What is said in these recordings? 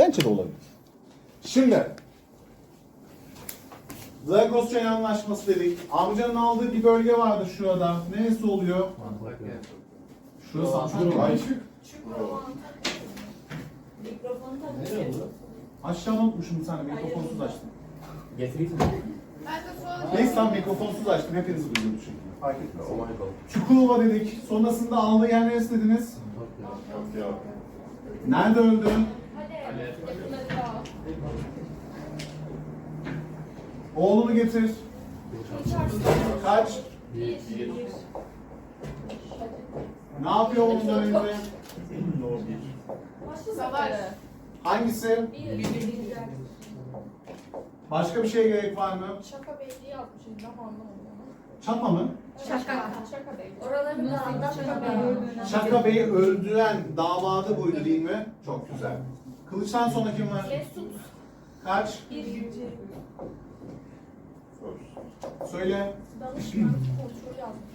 Bence de olabilir. Şimdi Zagros Çay Anlaşması dedik. Amcanın aldığı bir bölge vardı şurada. Neresi oluyor? Şurası aslında Ay, Mikrofonu Nereye takmış. oldu? Aşağı unutmuşum bir tane mikrofonsuz açtım. Getireyim mi? Neyse tam mikrofonsuz açtım. Hepiniz duydunuz çünkü. Fark etmez. Oh. Çukurova dedik. Sonrasında aldığı yer neresi dediniz? Tokyo. Nerede öldü? Oğlunu getir. Kaç? Bir. Ne yapıyor oğlundan önce? Savaş. Hangisi? Bir. Başka bir şeye gerek var mı? Şaka beyliği yapmışız daha anlamadım. Çapa mı? Şaka. Şaka beyliği. Oraları da anlatma. Şaka Bey'i öldüren damadı buydu değil mi? Çok güzel. Kılıçtan sonra kim var? Mesut. Kaç? Bir. Söyle. Danışman kontrol yazmış.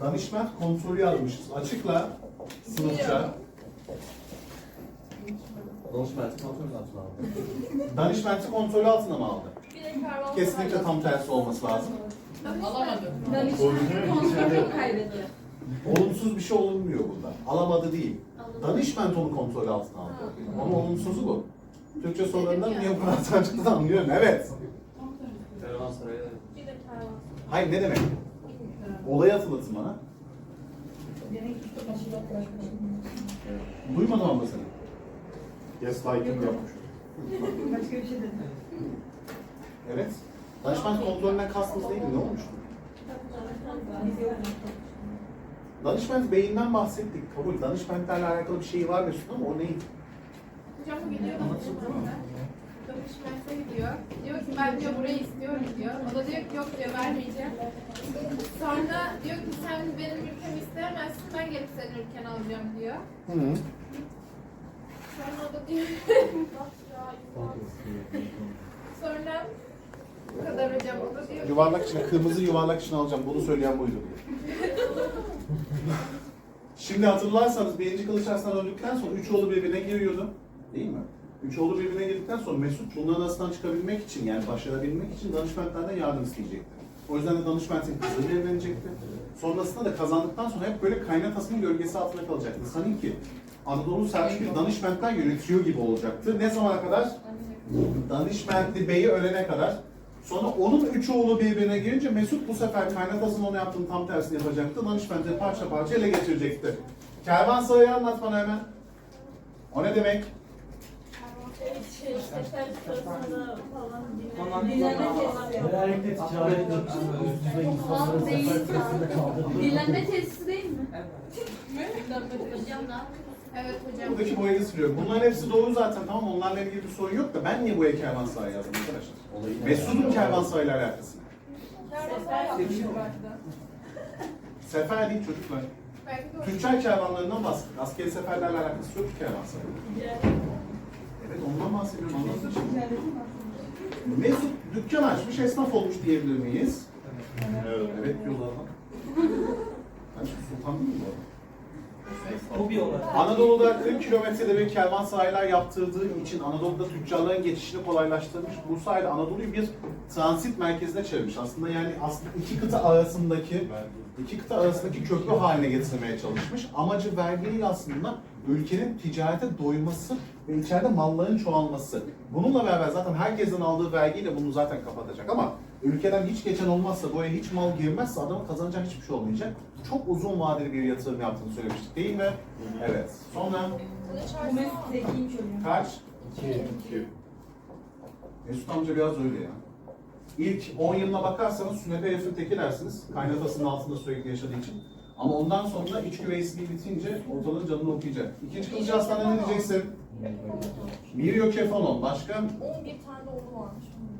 Danışment kontrolü yazmışız. Açıkla. Sınıfça. Danışment kontrol altına aldı. Danışmenti kontrolü altına mı aldı? Bir de kervan Kesinlikle tam tersi olması lazım. Alamadım. Kontrolü kaybediyor. Olumsuz bir şey olunmuyor bunda. Alamadı değil. Danışment onu kontrol altına aldı. Ama olumsuzu bu. Türkçe sorularından niye bu kadar tartıştığını anlıyorum. Evet. Kervansaray'a Bir de kervan. Hayır ne demek? Olayı hatırlatın bana. Duymadım ama seni. Gaslighting yapmış. Başka bir şey dedi. Evet. Danışment kontrolünden kastımız neydi? Ne olmuştu? Danışment beyinden bahsettik. Kabul. Danışmentlerle alakalı bir şey var Mesut ama o neydi? Hocam bu gidiyor da Danışmansa gidiyor. Diyor ki ben diyor burayı istiyorum diyor. O da diyor ki yok diyor vermeyeceğim. Sonra diyor ki sen benim ülkemi isteyemezsin ben gelip senin ülkeni alacağım diyor. Hı -hı. Sonra o da diyor. Sonra bu kadar hocam o da diyor ki Yuvarlak için, kırmızı yuvarlak için alacağım. Bunu söyleyen buydu. Şimdi hatırlarsanız birinci kılıç aslında öldükten sonra üç oğlu birbirine giriyordu. Değil mi? Üç oğlu birbirine girdikten sonra Mesut bunların arasından çıkabilmek için yani başarabilmek için danışmentlerden yardım isteyecekti. O yüzden de danışmentin kızıyla evlenecekti. Sonrasında da kazandıktan sonra hep böyle kaynatasının gölgesi altında kalacaktı. Sanki Anadolu Selçuklu danışmentler yönetiyor gibi olacaktı. Ne zamana kadar? Danışmentli Bey'i ölene kadar. Sonra onun üç oğlu birbirine girince Mesut bu sefer kaynatasının onu yaptığını tam tersini yapacaktı. Danışmentleri parça parça ele geçirecekti. Kervansaray'ı anlat bana hemen. O ne demek? Genellikle ticaret Dinlenme tesisi değil mi? hocam ne Evet hocam. Buradaki boyayı siliyorum. Bunların hepsi doğru zaten tamam? Onlarla ilgili bir sorun yok da ben niye buraya kervansaray yazdım arkadaşlar? Mesut'un kervansarayla alakası. ne? Sefer değil çocuklar. Tüccar kervanlarından bahsettik. Askeri seferlerle alakası yok ki kervansaray. Evet ondan bahsediyorum için. Mesut dükkan açmış, esnaf olmuş diyebilir miyiz? Evet. Evet diyorlar şimdi sultan değil mi bu adam? Bir olay. Anadolu'da 40 kilometrede bir kervansaraylar yaptırdığı için Anadolu'da tüccarların geçişini kolaylaştırmış. Bu sayede Anadolu'yu bir transit merkezine çevirmiş. Aslında yani aslında iki kıta arasındaki iki kıta arasındaki köprü haline getirmeye çalışmış. Amacı vergi değil aslında ülkenin ticarete doyması ve içeride malların çoğalması. Bununla beraber zaten herkesten aldığı vergiyle bunu zaten kapatacak ama ülkeden hiç geçen olmazsa, buraya hiç mal girmezse adamın kazanacak hiçbir şey olmayacak. Çok uzun vadeli bir yatırım yaptığını söylemiştik değil mi? Evet. Sonra Bu Arslan Mesut zekiymiş hocam. kaç? İki. İki. Mesut amca biraz öyle ya. İlk 10 yılına bakarsanız sünnet herifin teki dersiniz. Kaynatasının altında sürekli yaşadığı için. Ama ondan sonra iç güveysizliği bitince ortalığın canını okuyacak. İkinci kılıcı aslanına ne diyeceksin? Mirio Kefanon. Başka? 11 tane oğlu varmış. 11 oğlu.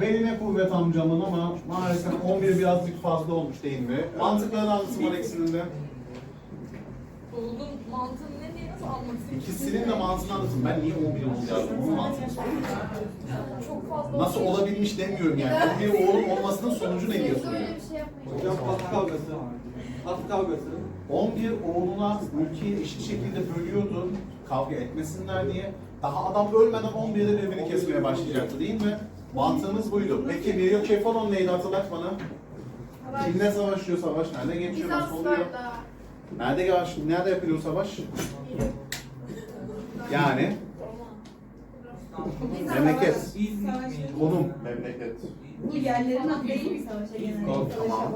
Beline kuvvet amcamın ama maalesef 11 birazcık fazla olmuş değil mi? Mantıklarını anlatın bana ikisinin de. Oğlun mantığını ne diyor? İkisinin de mantığını anlatın. Ben niye 11 oğul yazdım? Bunun mantığını soruyorum. Çok fazla Nasıl olabilmiş demiyorum yani. 11 oğlun olmasının sonucu ne diye Böyle bir şey yapmayın. Hocam at kavgası. At kavgası. 11 oğluna ülkeyi eşit şekilde bölüyordu kavga etmesinler diye. Daha adam ölmeden 11'de birbirini kesmeye başlayacaktı değil mi? Mantığımız buydu. Peki Mirio Kefalon neydi hatırlat bana. Kimle savaşıyor savaş? Nerede geçiyor? Nasıl oluyor? Nerede yavaş? Nerede yapılıyor savaş? Yani memleket, konum. Memleket. Bu yerlerin adı değil mi savaşa genelde? Tamam.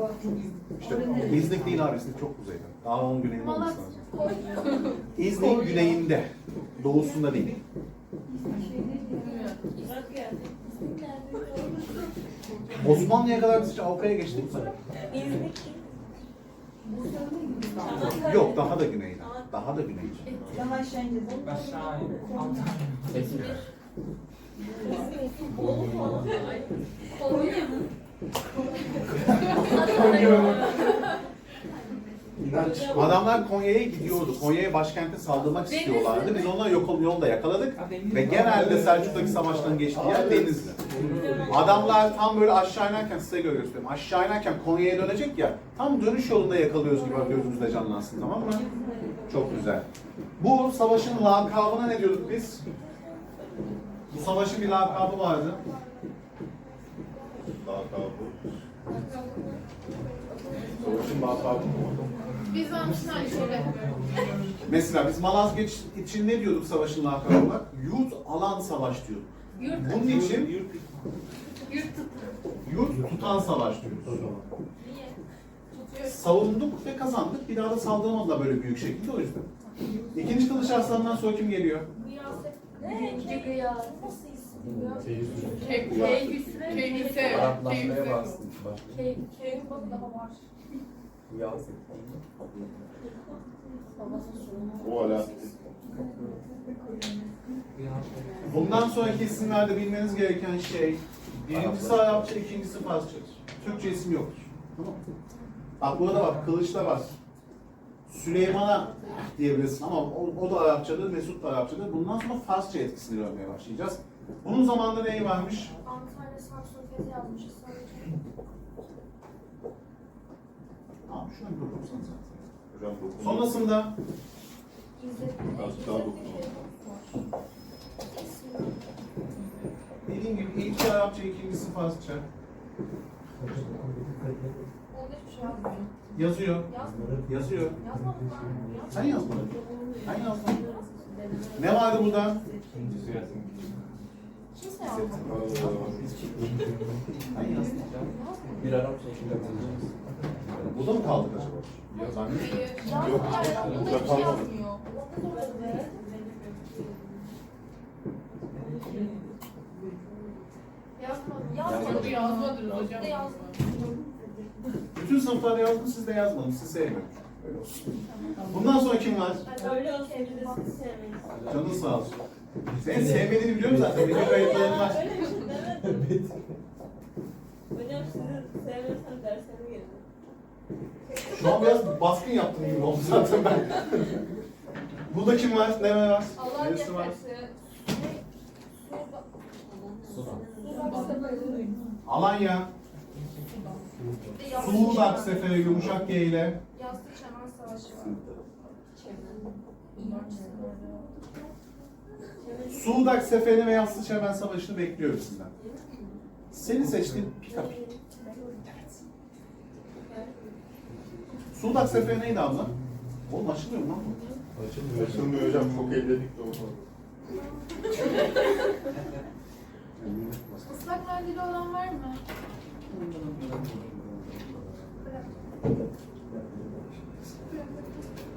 İşte İznik değil abi, İznik çok kuzeyde. Daha onun güneyinde olması lazım. İznik'in güneyinde, doğusunda değil. Osmanlı'ya kadar biz hiç Avrupa'ya geçtik mi? Yok, daha da güneyde. Daha da güneyde. Daha aşağı ineceğiz. Aşağı in. Altı. Konya mı? Adamlar Konya'ya gidiyordu. Konya'ya başkente saldırmak istiyorlardı. Biz onları yok yolda yakaladık. Ve genelde Selçuk'taki savaşların geçtiği yer Denizli. Adamlar tam böyle aşağı inerken size göre gösteriyorum. Aşağı inerken Konya'ya dönecek ya. Tam dönüş yolunda yakalıyoruz gibi gözümüzde canlansın tamam mı? Çok güzel. Bu savaşın lakabına ne diyorduk biz? Bu savaşın bir lakabı vardı. Lakabı. Savaşın lakabı mı? Şöyle. Mesela biz Malazgirt için ne diyorduk savaşın lakabı olarak? Yurt alan savaş diyorduk. Yurt, Bunun için yurt tut. yurt tutan savaş diyoruz. Savunduk ve kazandık. Bir daha da saldıramadılar böyle büyük şekilde o yüzden. İkinci Kılıç Arslan'dan sonra kim geliyor? Birinci gıyas. Kek- Keyhüsre. Keyhüse. Araplaşmaya Keyhüse. bastım. Key, key daha var. O. Bundan sonraki isimlerde bilmeniz gereken şey birincisi Arapça, ikincisi Farsçadır. Türkçe isim yoktur. Tamam? Bak burada bak, Kılıç'ta var. Süleyman'a diyebilirsin ama o, o da Arapçadır, Mesut da Arapçadır. Bundan sonra Farsça etkisini görmeye başlayacağız. Bunun zamanında neyi varmış? Antalya Samsun yazmışız. Tamam, şuna bir dokunsan zaten. Hocam dokun. Sonrasında daha dokun. dediğim gibi ilki Arapça, ikincisi Farsça. Orada hiçbir şey yazmıyor. Yazıyor. Yazıyor. Yazmadım ben. Sen yazmadın. Ben. Ne vardı burada? Kimse yazmadı. Bir Arapça iki katılacağız. Burada mı kaldık acaba? Zannediyorum. Yok. Burada. Yazmadım. Yazmadım. Yazmadınız hocam. Bütün sınıflarda yazdım, siz de yazmadınız. Siz sevmiyorum. Öyle olsun. Bundan sonra kim var? Öyle olsun. Kendinizi sevmeyiz. Canın sağ olsun. Senin sevmediğini biliyorum zaten. Video kayıtların var. Öyle bir şey demedim. Hocam sizi sevmiyorsam derslerime gelin. Şu an biraz baskın yaptım gibi oldu zaten ben. Burada kim var? Ne var? Allah Neresi var? Alanya. Çemen. Seferi yumuşak G ile. Yassı Çemen Savaşı var. Suğdak Seferi ve Yassı Çemen Savaşı'nı bekliyorum sizden. Seni seçtim. Pick up. Suğdak Seferi neydi abla? Oğlum açılmıyor mu lan bu? Açılmıyor hocam. Çok elledik de onu. Islak mendili olan var mı?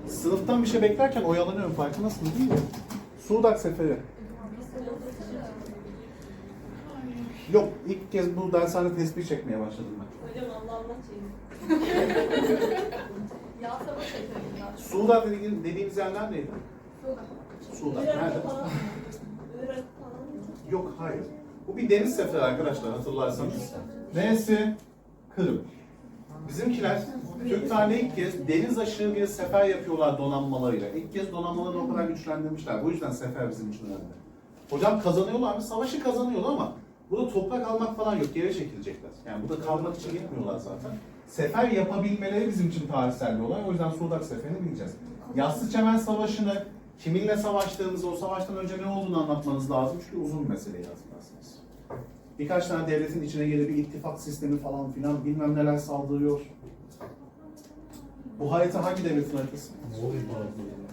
Sınıftan bir şey beklerken oyalanıyorum farkındasınız değil mi? Suğdak Seferi. Yok, ilk kez bu dershane tespih çekmeye başladım ben. Hocam Allah Allah çeyin. Yağ Savaşı yapıyorlar. Suğdak dediğiniz, dediğiniz nerede? Falan mı? Irak falan mı? Yok, hayır. Bu bir deniz seferi arkadaşlar hatırlarsanız. Neresi? Kırım. Bizimkiler Türk tarihinde ilk kez deniz aşırı bir sefer yapıyorlar donanmalarıyla. İlk kez donanmalarını o kadar güçlendirmişler. Bu yüzden sefer bizim için önemli. Hocam kazanıyorlar mı? Savaşı kazanıyorlar ama burada toprak almak falan yok. Geri çekilecekler. Yani burada kalmak için gitmiyorlar zaten. Sefer yapabilmeleri bizim için tarihsel bir olay. O yüzden Sudak Seferi'ni bileceğiz. Yassı Çemen Savaşı'nı kiminle savaştığımızı, o savaştan önce ne olduğunu anlatmanız lazım. Çünkü uzun bir meseleyi hatırlarsınız. Birkaç tane devletin içine gelip bir ittifak sistemi falan filan bilmem neler saldırıyor. Bu harita hangi devletin haritası?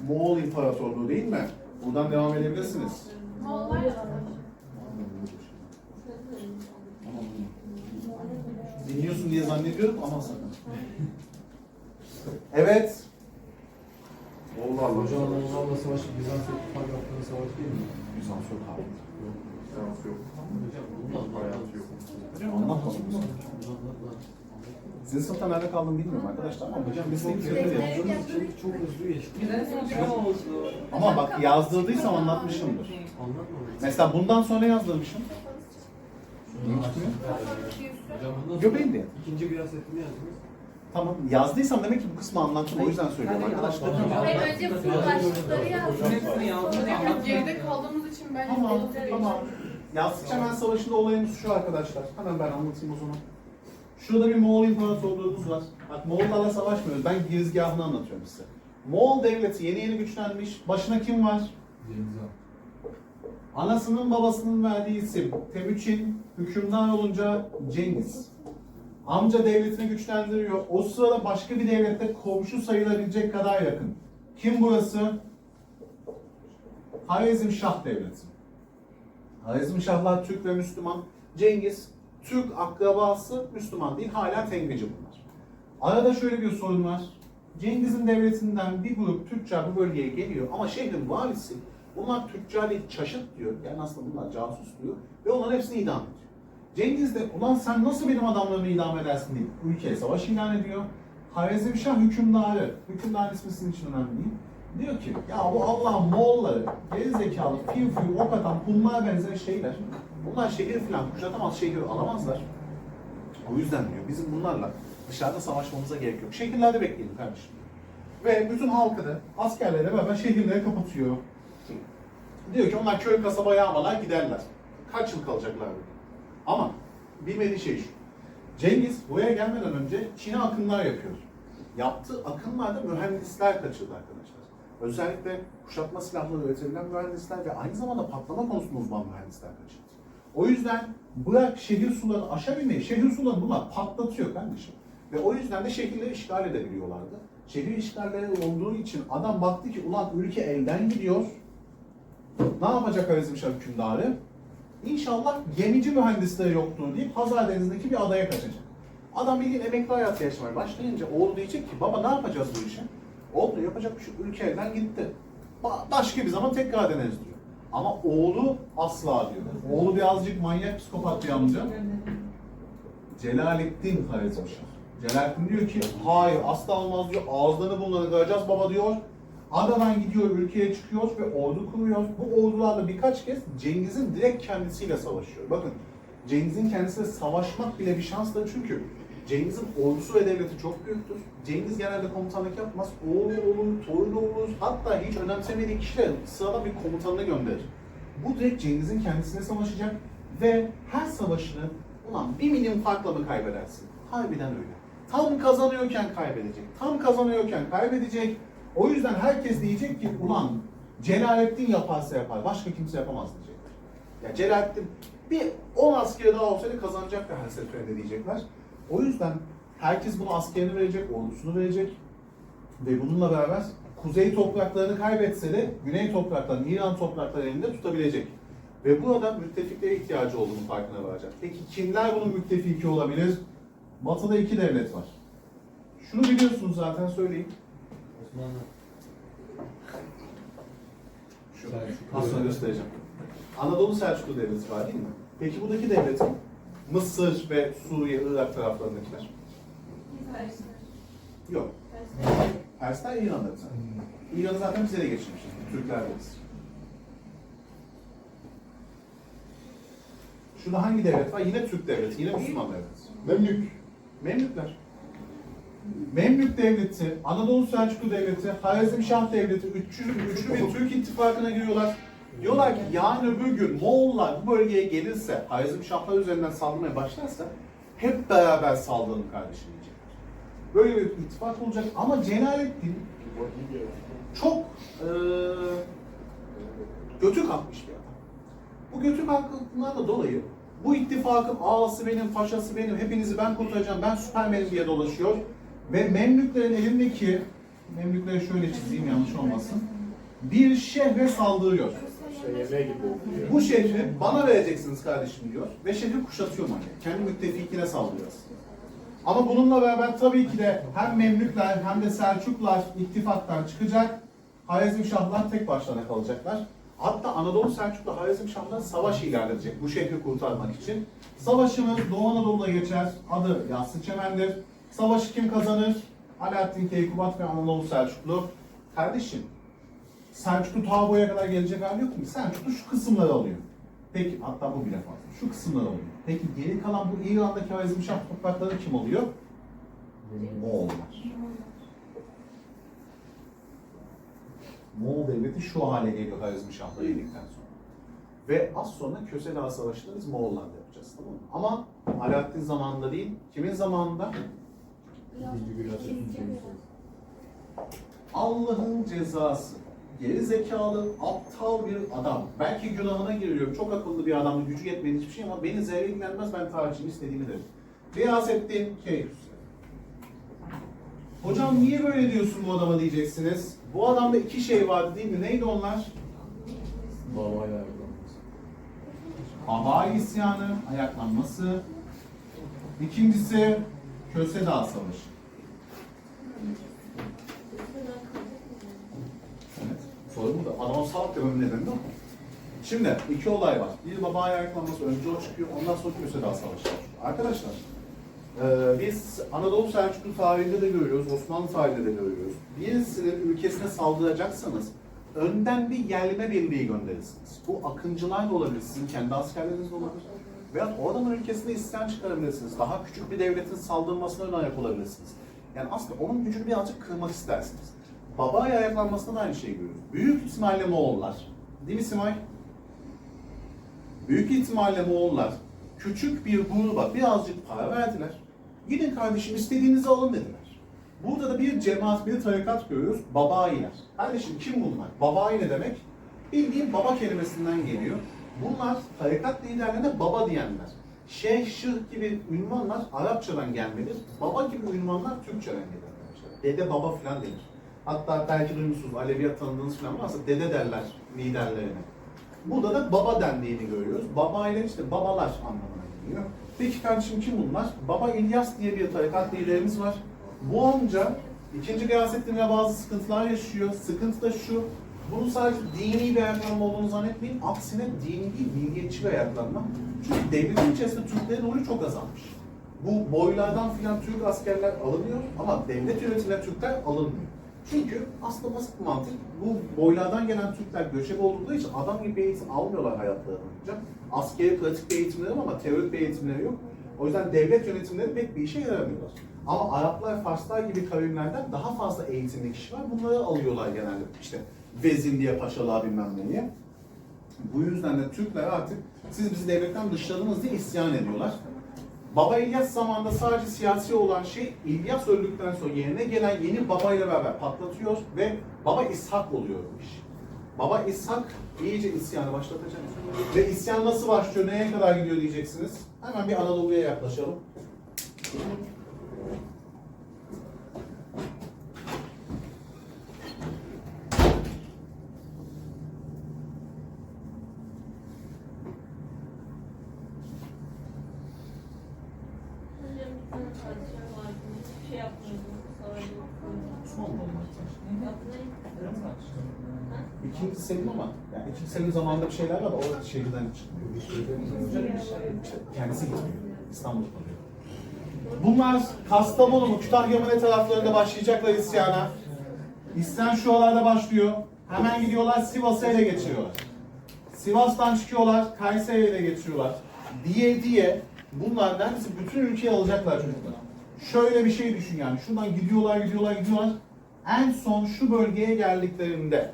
Moğol İmparatorluğu değil mi? Buradan devam edebilirsiniz. Moğollar Dinliyorsun diye zannediyorum ama sakın. Evet. Moğollarla savaşı Bizans ittifak yaptığı savaş değil mi? Bizans yok abi. Yok. Hayat yok. Anlatmadım. Sizin sınıfta nerede kaldım bilmiyorum arkadaşlar ama hocam biz de Hocam çok, çok hızlı geçti. Ne oldu? Ama bak yazdırdıysam anlatmışımdır. Anlatmadım. Mesela bundan sonra yazdırmışım. Niye çıkmıyor? Diye. ikinci gıyasetini yazdınız. Tamam yazdıysam demek ki bu kısmı anlattım o yüzden söylüyorum arkadaşlar. Hayır önce full başlıkları yazdım. Hepsini yazdım. Geride kaldığımız için ben Tamam tamam. Yassı Çemen Savaşı'nda olayımız şu arkadaşlar. Hemen ben anlatayım o zaman. Şurada bir Moğol İmparatorluğumuz var. Bak Moğollarla savaşmıyoruz. Ben girizgahını anlatıyorum size. Moğol devleti yeni yeni güçlenmiş. Başına kim var? Cengiz Han. Anasının babasının verdiği isim Temüçin, hükümdar olunca Cengiz. Amca devletini güçlendiriyor. O sırada başka bir devlette komşu sayılabilecek kadar yakın. Kim burası? Harizmşah devleti. Harizmşahlar Türk ve Müslüman. Cengiz, Türk akrabası Müslüman değil, hala Tengrici bunlar. Arada şöyle bir sorun var. Cengiz'in devletinden bir grup tüccar bu bölgeye geliyor ama şehrin valisi bunlar tüccar değil çaşıt diyor. Yani aslında bunlar casus diyor ve onların hepsini idam ediyor. Cengiz de ulan sen nasıl benim adamlarımı idam edersin deyip ülkeye savaş ilan ediyor. Harizmşah hükümdarı, hükümdarın ismi sizin için önemli değil. Diyor ki ya bu Allah'ın Moğolları, gerizekalı, fiyo fiyo ok atan bunlar benzer şeyler. Bunlar şehir falan kuşatamaz, şehir alamazlar. O yüzden diyor bizim bunlarla dışarıda savaşmamıza gerek yok. Şehirlerde bekleyelim kardeşim. Ve bütün halkı da askerlerle beraber şehirleri kapatıyor. Diyor ki onlar köy kasaba yağmalar giderler. Kaç yıl kalacaklar burada? Ama bilmediği şey şu. Cengiz buraya gelmeden önce Çin'e akınlar yapıyor. Yaptığı akınlarda mühendisler kaçırdı arkadaşlar. Özellikle kuşatma silahları üretebilen mühendisler ve aynı zamanda patlama konusunda uzman mühendisler kaçırdı. O yüzden bırak şehir sularını aşabilmeyi, şehir sularını bunlar patlatıyor kardeşim. Ve o yüzden de şehirleri işgal edebiliyorlardı. Şehir işgalleri olduğu için adam baktı ki ulan ülke elden gidiyor. Ne yapacak Harizmşah hükümdarı? İnşallah gemici mühendisleri yoktur deyip Hazar Denizi'ndeki bir adaya kaçacak. Adam bildiğin emekli hayatı yaşamaya başlayınca oğlu diyecek ki baba ne yapacağız bu işi? Oğlu yapacak bir şey ülke elden gitti. Ba- Başka bir zaman tekrar deneriz diyor. Ama oğlu asla diyor. Oğlu birazcık manyak psikopat bir amca. Celalettin Harizmşah. Celalettin diyor ki hayır asla olmaz diyor. Ağızlarını bunları kıracağız baba diyor. Adadan gidiyor ülkeye çıkıyor ve ordu kuruyor. Bu ordularla birkaç kez Cengiz'in direkt kendisiyle savaşıyor. Bakın Cengiz'in kendisiyle savaşmak bile bir şansdır çünkü Cengiz'in ordusu ve devleti çok büyüktür. Cengiz genelde komutanlık yapmaz. Oğlu olur, torunu olur, hatta hiç önemsemediği kişiler sıradan bir komutanını gönderir. Bu direkt Cengiz'in kendisine savaşacak ve her savaşını ulan bir milim farkla mı kaybedersin? Harbiden öyle. Tam kazanıyorken kaybedecek. Tam kazanıyorken kaybedecek. O yüzden herkes diyecek ki ulan Celalettin yaparsa yapar. Başka kimse yapamaz diyecekler. Ya Celalettin bir 10 askeri daha olsaydı kazanacak her seferinde diyecekler. O yüzden herkes bunu askerini verecek, ordusunu verecek. Ve bununla beraber kuzey topraklarını kaybetse de güney topraklarını, İran topraklarını elinde tutabilecek. Ve burada müttefiklere ihtiyacı olduğunu farkına varacak. Peki kimler bunun müttefiki olabilir? Batı'da iki devlet var. Şunu biliyorsunuz zaten söyleyeyim. Osmanlı. Şu. Sonra göstereceğim. Anadolu Selçuklu Devleti var değil mi? Peki buradaki devletin Mısır ve Suriye, Irak taraflarındakiler? Yok. Persler İran'da bir tane. İran'ı zaten bize de geçirmişiz. Türklerdeniz. Şurada hangi devlet var? Yine Türk devleti, yine Müslüman devlet. Memlük. Memlükler. Memlük Devleti, Anadolu Selçuklu Devleti, Harizmşah Devleti, üçlü, üçlü bir Türk ittifakına giriyorlar. Diyorlar ki yarın öbür gün Moğollar bu bölgeye gelirse, Harizmşahlar üzerinden saldırmaya başlarsa hep beraber saldıralım kardeşim diyecekler. Böyle bir ittifak olacak ama Celalettin çok eee götü kalkmış bir adam. Bu götü kalkıklığından da dolayı bu ittifakın ağası benim, paşası benim, hepinizi ben kurtaracağım, ben süpermenim diye dolaşıyor. Ve Memlüklerin elindeki, Memlükleri şöyle çizeyim yanlış olmasın, bir şehre saldırıyor. Bu şehri bana vereceksiniz kardeşim diyor ve şehri kuşatıyor manyak. Kendi müttefikine saldırıyor. Ama bununla beraber tabii ki de hem Memlükler hem de Selçuklar ittifaktan çıkacak. Harizmşahlar tek başlarına kalacaklar. Hatta Anadolu Selçuklu Harizmşahlar savaş ilan edecek bu şehri kurtarmak için. Savaşımız Doğu Anadolu'da geçer. Adı Yassı Çemen'dir. Savaşı kim kazanır? Alaaddin Keykubat ve Anadolu Selçuklu. Kardeşim, Selçuklu ta boya kadar gelecek hali yok mu? Selçuklu şu kısımları alıyor. Peki, hatta bu bile fazla. Şu kısımları alıyor. Peki geri kalan bu İran'daki Harizmşah toprakları kim alıyor? Moğollar. Moğol devleti şu hale geliyor Harizmşah'la yedikten sonra. Ve az sonra Köse Dağı Savaşı'nı biz Moğollar'da yapacağız tamam mı? Ama Alaaddin zamanında değil, kimin zamanında? Allah'ın cezası. Geri zekalı, aptal bir adam. Belki günahına giriyor. Çok akıllı bir adamdı, gücü yetmedi hiçbir şey ama beni zerre ilgilenmez. Ben tarihçiyim, istediğimi derim. Riyasettin Keyhüs. Hocam niye böyle diyorsun bu adama diyeceksiniz. Bu adamda iki şey vardı değil mi? Neydi onlar? Babaya ayaklanması. Hava isyanı, ayaklanması. İkincisi Köse Dağı Savaşı. Evet. Soru bu da. Salak demem nedeni mi? Şimdi iki olay var. Bir baba ayaklanması önce o çıkıyor, ondan sonra Köse Savaşı başlıyor. Arkadaşlar, ee, biz Anadolu Selçuklu tarihinde de görüyoruz, Osmanlı tarihinde de görüyoruz. Birisinin ülkesine saldıracaksanız önden bir yerlime birliği gönderirsiniz. Bu akıncılar da olabilir, sizin kendi askerleriniz de olabilir. Veya o adamın ülkesine isyan çıkarabilirsiniz. Daha küçük bir devletin saldırmasına ön ayak olabilirsiniz. Yani aslında onun gücünü birazcık kırmak istersiniz. Babaya ayaklanmasında da aynı şeyi görüyoruz. Büyük ihtimalle Moğollar. Değil mi Simay? Büyük ihtimalle Moğollar küçük bir gruba birazcık para verdiler. Gidin kardeşim istediğinizi alın dediler. Burada da bir cemaat, bir tarikat görüyoruz. Babailer. Kardeşim kim bunlar? Babai ne demek? Bildiğin baba kelimesinden geliyor. Bunlar tarikat liderlerine baba diyenler. Şeyh, şıh gibi ünvanlar Arapçadan gelmedir. Baba gibi ünvanlar Türkçeden gelir. Dede baba falan denir. Hatta belki duymuşsunuz Aleviyat tanıdığınız falan varsa dede derler liderlerine. Burada da baba dendiğini görüyoruz. Baba ile işte babalar anlamına geliyor. Peki kardeşim kim bunlar? Baba İlyas diye bir tarikat liderimiz var. Bu amca ikinci Gıyasettin'le bazı sıkıntılar yaşıyor. Sıkıntı da şu, bunun sadece dini bir ayaklanma olduğunu zannetmeyin. Aksine dini değil, milliyetçi bir ayaklanma. Çünkü devletin içerisinde Türklerin rolü çok azalmış. Bu boylardan filan Türk askerler alınıyor ama devlet yönetimine Türkler alınmıyor. Çünkü aslında basit bir mantık. Bu boylardan gelen Türkler göçebe olduğu için adam gibi eğitim almıyorlar hayatları boyunca. Askeri pratik bir eğitimleri ama teorik bir eğitimleri yok. O yüzden devlet yönetimleri pek bir işe yaramıyorlar. Ama Araplar, Farslar gibi kavimlerden daha fazla eğitimli kişi var. Bunları alıyorlar genelde işte vezin diye, paşalığa bilmem neye. Bu yüzden de Türkler artık siz bizi devletten dışladınız diye isyan ediyorlar. Baba İlyas zamanında sadece siyasi olan şey İlyas öldükten sonra yerine gelen yeni babayla beraber patlatıyor ve Baba İshak oluyor bu iş. Baba İshak iyice isyanı başlatacak. Ve isyan nasıl başlıyor, neye kadar gidiyor diyeceksiniz. Hemen bir Anadolu'ya yaklaşalım. Hocam bir tane padişah vardı. Hiçbir şey yapmıyordu. Savaşta. Osmanlı olmak Yapmayın. Selim ama yani ikinci Selim zamanında bir şeyler var da o şehirden çıkmıyor. Kendisi gitmiyor. İstanbul'da kalıyor. Bunlar Kastamonu mu, Kütahya mı ne taraflarında başlayacaklar isyana. İsyan şu oralarda başlıyor. Hemen gidiyorlar Sivas'a ele geçiriyorlar. Sivas'tan çıkıyorlar, Kayseri'ye ele geçiriyorlar. Diye diye bunlar neredeyse bütün ülkeyi alacaklar çocuklar. şöyle bir şey düşün yani. Şuradan gidiyorlar, gidiyorlar, gidiyorlar. En son şu bölgeye geldiklerinde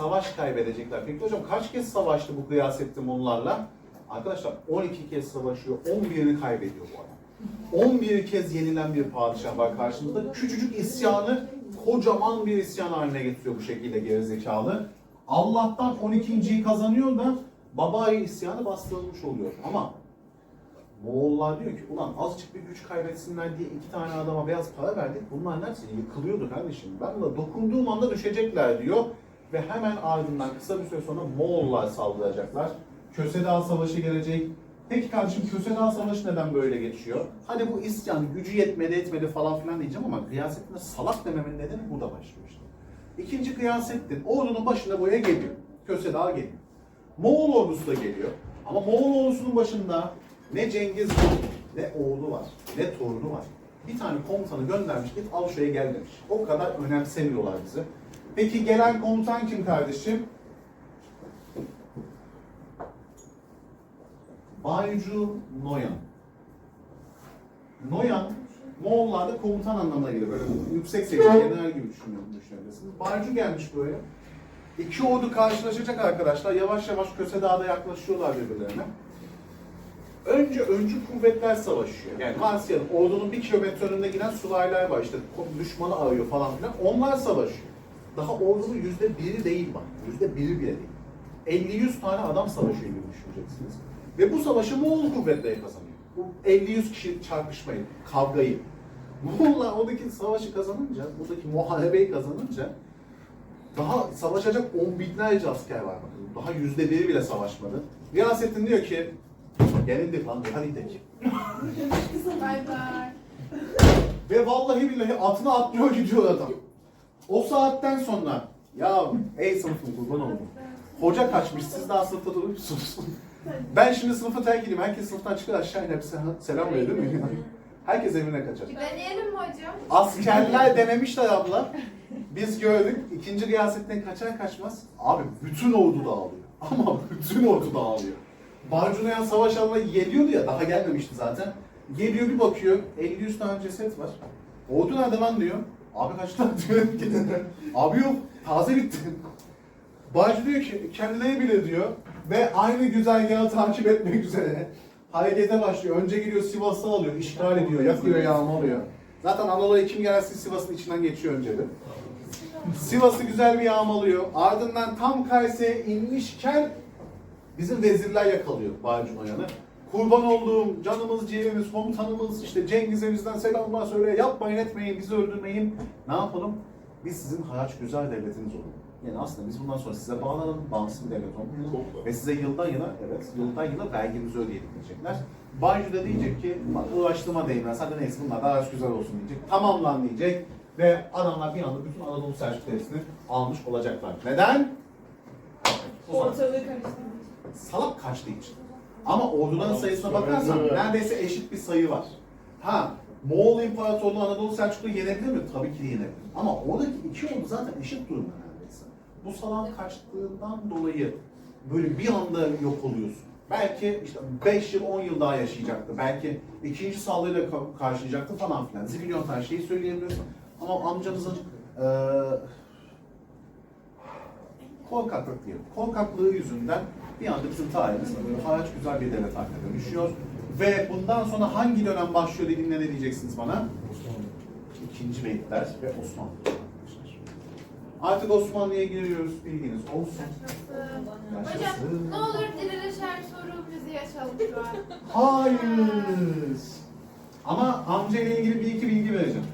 savaş kaybedecekler. Peki hocam kaç kez savaştı bu Gıyasettin Moğollarla? Arkadaşlar 12 kez savaşıyor, 11'ini kaybediyor bu adam. 11 kez yenilen bir padişah var karşımızda. Küçücük isyanı kocaman bir isyan haline getiriyor bu şekilde gerizekalı. Allah'tan 12.yi kazanıyor da babayı isyanı bastırılmış oluyor. Ama Moğollar diyor ki ulan azıcık bir güç kaybetsinler diye iki tane adama beyaz para verdik. Bunlar neredeyse yıkılıyordu kardeşim. Ben buna dokunduğum anda düşecekler diyor. Ve hemen ardından kısa bir süre sonra Moğollar saldıracaklar. Köse Dağı Savaşı gelecek. Peki kardeşim Köse Dağı Savaşı neden böyle geçiyor? Hani bu isyan gücü yetmedi etmedi falan filan diyeceğim ama Gıyasettin'e salak dememin nedeni burada başlıyor. İkinci Gıyasettin ordunun başına buraya geliyor. Köse Dağı geliyor. Moğol ordusu da geliyor. Ama Moğol ordusunun başında ne Cengiz var, ne oğlu var, ne torunu var. Bir tane komutanı göndermiş, git al şuraya gel demiş. O kadar önemsemiyorlar bizi. Peki gelen komutan kim kardeşim? Baycu Noyan. Noyan, Moğollarda komutan anlamına geliyor. Böyle yüksek seviye general gibi düşünüyorum, düşünebilirsiniz. Baycu gelmiş böyle. İki ordu karşılaşacak arkadaşlar. Yavaş yavaş Köse Dağı'da yaklaşıyorlar birbirlerine. Önce öncü kuvvetler savaşıyor. Yani varsayalım ordunun bir kilometre önünde giden subaylar var işte düşmanı arıyor falan filan. Onlar savaşıyor. Daha ordunun yüzde biri değil bak. Yüzde biri bile değil. 50-100 tane adam savaşıyor gibi düşüneceksiniz. Ve bu savaşı Moğol kuvvetleri kazanıyor. Bu 50-100 kişi çarpışmayı, kavgayı. Moğollar oradaki savaşı kazanınca, buradaki muharebeyi kazanınca daha savaşacak on binlerce asker var bakın. Daha yüzde biri bile savaşmadı. Riyasettin diyor ki, yenildik lan hadi gidelim. Bay bay. Ve vallahi billahi atına atlıyor gidiyor adam. O saatten sonra ya ey sınıfım kurban oldum. Hoca kaçmış siz daha sınıfta durmuşsunuz. ben şimdi sınıfı terk edeyim. Herkes sınıftan çıkar aşağı iner bir selam- verir değil mi? Herkes evine kaçar. Deneyelim mi hocam? Askerler denemişler abla. Biz gördük. İkinci riyasetten kaçar kaçmaz. Abi bütün ordu dağılıyor. Ama bütün ordu dağılıyor. Barcunayan savaş alanına geliyordu ya. Daha gelmemişti zaten. Geliyor bir bakıyor. 50-100 tane ceset var. Ordu nerede lan diyor. Abi kaç lan diyor. Abi yok. Taze bitti. Barcu diyor ki kendileri bile diyor. Ve aynı güzergahı takip etmek üzere. Harekete başlıyor. Önce geliyor Sivas'ta alıyor. işgal ediyor. Yakıyor yağmalıyor. Zaten Anadolu'ya kim gelirse Sivas'ın içinden geçiyor önce de. Sivas'ı güzel bir yağmalıyor. Ardından tam Kayseri'ye inmişken bizim vezirler yakalıyor Bağcı Noyan'ı. Kurban olduğum canımız, ciğerimiz, komutanımız, işte Cengiz'e bizden selamlar söyle, yapmayın etmeyin, bizi öldürmeyin. Ne yapalım? Biz sizin haraç güzel devletiniz olalım. Yani aslında biz bundan sonra size bağlanalım, bağımsız bir devlet olmayalım. Ve size yıldan yıla, evet, yıldan yıla vergimizi ödeyelim diyecekler. Bağcı da diyecek ki, bak uğraştırma değmez, hadi neyse bunlar da haraç güzel olsun diyecek. Tamam lan diyecek. Ve adamlar bir anda bütün Anadolu Selçuklu'sunu almış olacaklar. Neden? Ortalığı karıştırmış. salak kaçtığı için. Ama orduların sayısına bakarsan neredeyse eşit bir sayı var. Ha, Moğol İmparatorluğu Anadolu Selçuklu'yu yenebilir mi? Tabii ki yenebilir. Ama oradaki iki ordu zaten eşit durumda neredeyse. Bu salan kaçtığından dolayı böyle bir anda yok oluyorsun. Belki işte 5 yıl 10 yıl daha yaşayacaktı. Belki ikinci saldırıyla ka- karşılayacaktı falan filan. Zibilyon tane şeyi söyleyebiliyorsun. Ama amcanızın eee korkaklık diyelim. Korkaklığı yüzünden bir anda bizim tarihimiz böyle haraç güzel bir devlet haline dönüşüyor. Ve bundan sonra hangi dönem başlıyor dediğimde ne diyeceksiniz bana? İkinci Beylikler ve Osmanlı. arkadaşlar. Artık Osmanlı'ya giriyoruz bilginiz olsun. Hocam ne olur diriliş her soru müziği açalım şu an. Hayır. Ama amca ile ilgili bir iki bilgi vereceğim.